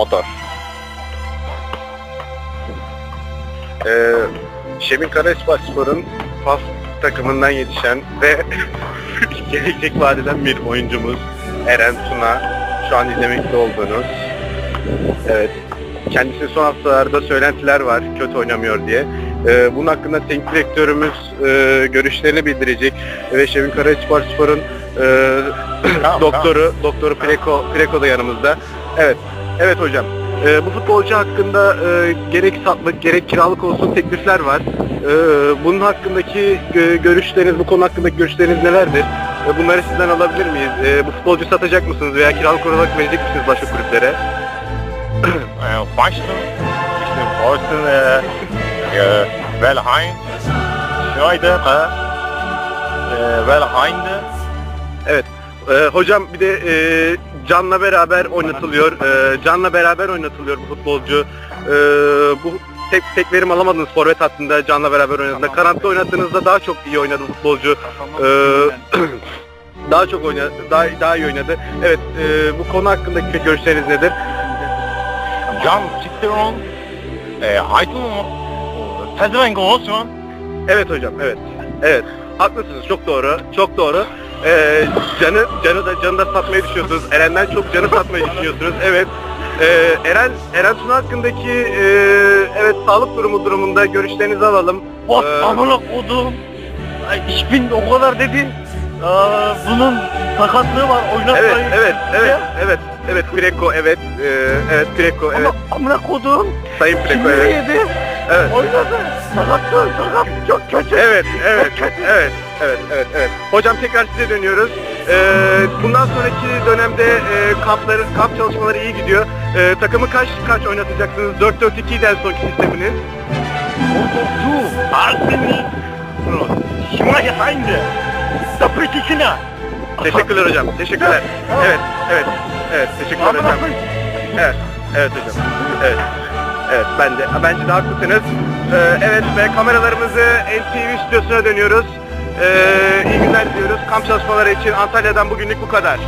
Motor. Ee, Şemin Karaespaspor'un PAF takımından yetişen ve gelecek vadeden bir oyuncumuz Eren Tuna. Şu an izlemekte olduğunuz. Evet. Kendisi son haftalarda söylentiler var kötü oynamıyor diye. Ee, bunun hakkında teknik direktörümüz e, görüşlerini bildirecek ve Şevin Karacaspor'un e, Tamam, doktoru doktoru Preko Preko da yanımızda. Evet. Evet hocam. Ee, bu futbolcu hakkında e, gerek satlık gerek kiralık olsun teklifler var. Ee, bunun hakkındaki e, görüşleriniz, bu konu hakkındaki görüşleriniz nelerdir? E, bunları sizden alabilir miyiz? E, bu futbolcu satacak mısınız veya kiralık olarak verecek misiniz başka kulüplere? Başta işte Boston e, e, Velheim şöyle e, Velheim'de Ee, hocam bir de e, Can'la beraber oynatılıyor. Ee, Can'la beraber oynatılıyor bu futbolcu. Ee, bu tek tek verim alamadınız forvet hattında Can'la beraber oynadığında. Kanatta oynattığınızda daha çok iyi oynadı futbolcu. Ee, daha çok oynadı, daha daha iyi oynadı. Evet, e, bu konu hakkındaki görüşleriniz nedir? Can Citroen e, Haydun Pezevenk olsun Evet hocam, evet. Evet. Haklısınız, çok doğru, çok doğru. Ee, canı, canı da canı da satmayı düşünüyorsunuz. Eren'den çok canı satmayı düşünüyorsunuz. Evet. Ee, Eren, Eren Tuna hakkındaki e, evet sağlık durumu durumunda görüşlerinizi alalım. Bak Ee, amına kodum. Ay, iş bin o kadar dedi. Aa, bunun sakatlığı var oynatmayı. Evet, evet, evet, evet, evet, Preko, evet, e, evet, Preko, evet, Ama amına kodum. Sayın Preko, evet, yedi. Evet. Oynadı. Sakattı. Sakat. Çok kötü. Evet, evet, Çok kötü. evet, evet, evet, evet. Hocam tekrar size dönüyoruz. Ee, bundan sonraki dönemde e, kampları, kamp çalışmaları iyi gidiyor. Ee, takımı kaç kaç oynatacaksınız? 4-4-2'den sonraki sisteminiz. Ortosu. Arsenal. Şimaya sayındı. Tapıcısına. Teşekkürler hocam. Teşekkürler. Evet, evet, evet. Teşekkürler hocam. Evet, evet hocam. Evet. Evet, ben de. Bence de haklısınız. Ee, evet ve kameralarımızı NTV stüdyosuna dönüyoruz. Ee, iyi günler diliyoruz. Kamp çalışmaları için Antalya'dan bugünlük bu kadar.